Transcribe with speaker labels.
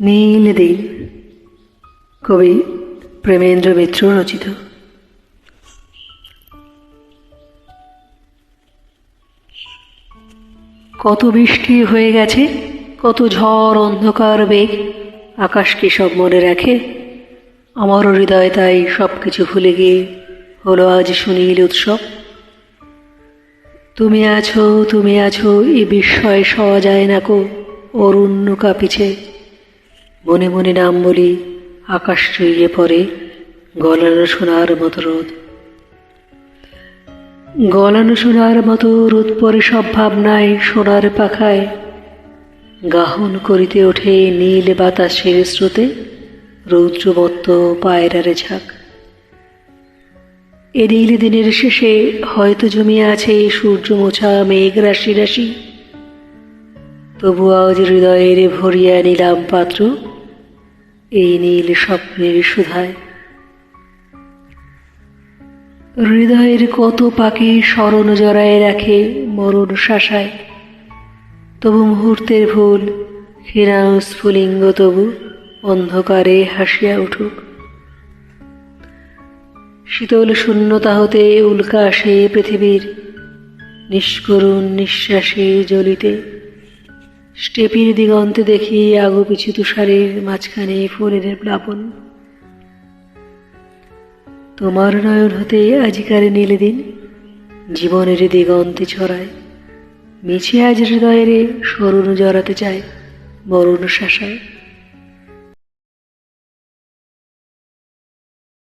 Speaker 1: নীল দিন কবি প্রেমেন্দ্র মিত্র রচিত কত বৃষ্টি হয়ে গেছে, কত ঝড় অন্ধকার বেগ আকাশকে সব মনে রাখে। আমার হৃদয় তাই সব কিছু ভুলে গিয়ে হলো আজ সুনীল উৎসব। তুমি আছো তুমি আছো, এ বিস্ময় সওয়া যায় না কো অরণ্য কাঁপিছে মনে মনে নাম বলি, আকাশ চুইয়ে পড়ে গলানো সোনার মতো রোদ। গলানো সোনার মতো রোদ পরে সব ভাবনায় সোনার পাখায় গাহন করিতে ওঠে নীল বাতাসের স্রোতে রৌদ্রমত্ত পায়রারে ঝাঁক। এ নীল দিনের শেষে হয়তো জমিয়ে আছে সূর্য মোছা, মেঘ, রাশি রাশি। তবু আজ হৃদয়ের ভরিয়া নিলাম পাত্র এই নীল স্বপ্নের সুধায়। হৃদয়ের কত পাখি স্মরণ জড়ায় রাখে মরণ শাসায়। তবু মুহূর্তের ভুল হীরাও স্ফুলিঙ্গ তবু অন্ধকারে হাসিয়া উঠুক। শীতল শূন্যতা হতে উল্কা আসে পৃথিবীর, নিষ্করুণ নিঃশ্বাসে জ্বলিতে। স্টেপির দিগন্তে দেখি আগু পিছু তুষারের মাঝখানে ফুলের প্লাবন। তোমার নয়ন হতে আজিকার নীল দিন জীবনের দিগন্তে ছড়ায়। মিছে আজ হৃদয়ের সরুণ জড়াতে চায় মরণ শাসায়।